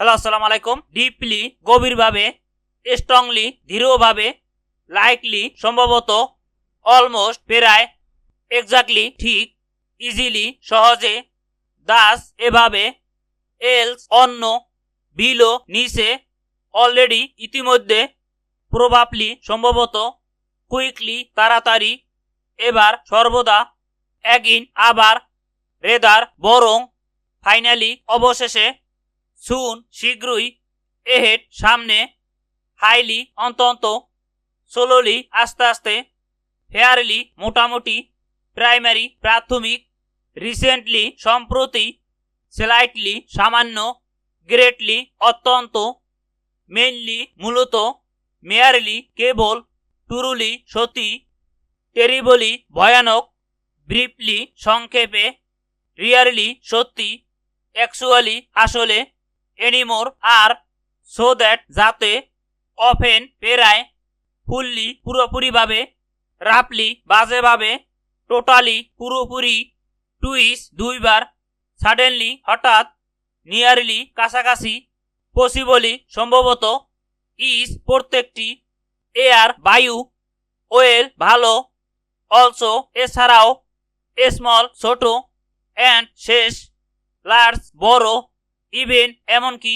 hello আসসালামু আলাইকুম deeply গভীরভাবে স্ট্রংলি দৃঢ়ভাবে লাইকলি সম্ভবত অলমোস্ট প্রায় এক্স্যাক্টলি ঠিক ইজিলি সহজে দাস এভাবে এলস অন্য বিলো নিচে অলরেডি ইতিমধ্যে প্রভাবলি সম্ভবত কুইকলি তাড়াতাড়ি, এবার, সর্বদা একইন আবার রেদার বরং ফাইনালি অবশেষে সুন শীঘ্রই এহেড সামনে হাইলি অন্তন্ত সোলোলি আস্তে আস্তে ফেয়ারলি মোটামুটি প্রাইমারি, প্রাথমিক, রিসেন্টলি, সম্প্রতি স্লাইটলি, সামান্য গ্রেটলি, অত্যন্ত মেনলি মূলত মেয়ারলি, কেবল টুরুলি, সতী, টেরিবলি, ভয়ানক ব্রিফলি সংক্ষেপে রিয়ারলি সত্যি অ্যাকচুয়ালি, আসলে এনিমোর আর সো দ্যাট যাতে অফেন পেরায় ফুললি পুরোপুরিভাবে রাফলি বাজেভাবে টোটালি পুরোপুরি টুইস দুইবার সাডেনলি হঠাৎ নিয়ারলি কাছাকাছি পসিবলি সম্ভবত ইস প্রত্যেকটি এয়ার বায়ু ওয়েল ভালো অলসো এছাড়াও স্মল ছোট অ্যান্ড শেষ লার্জ বড় ইভেন এমনকি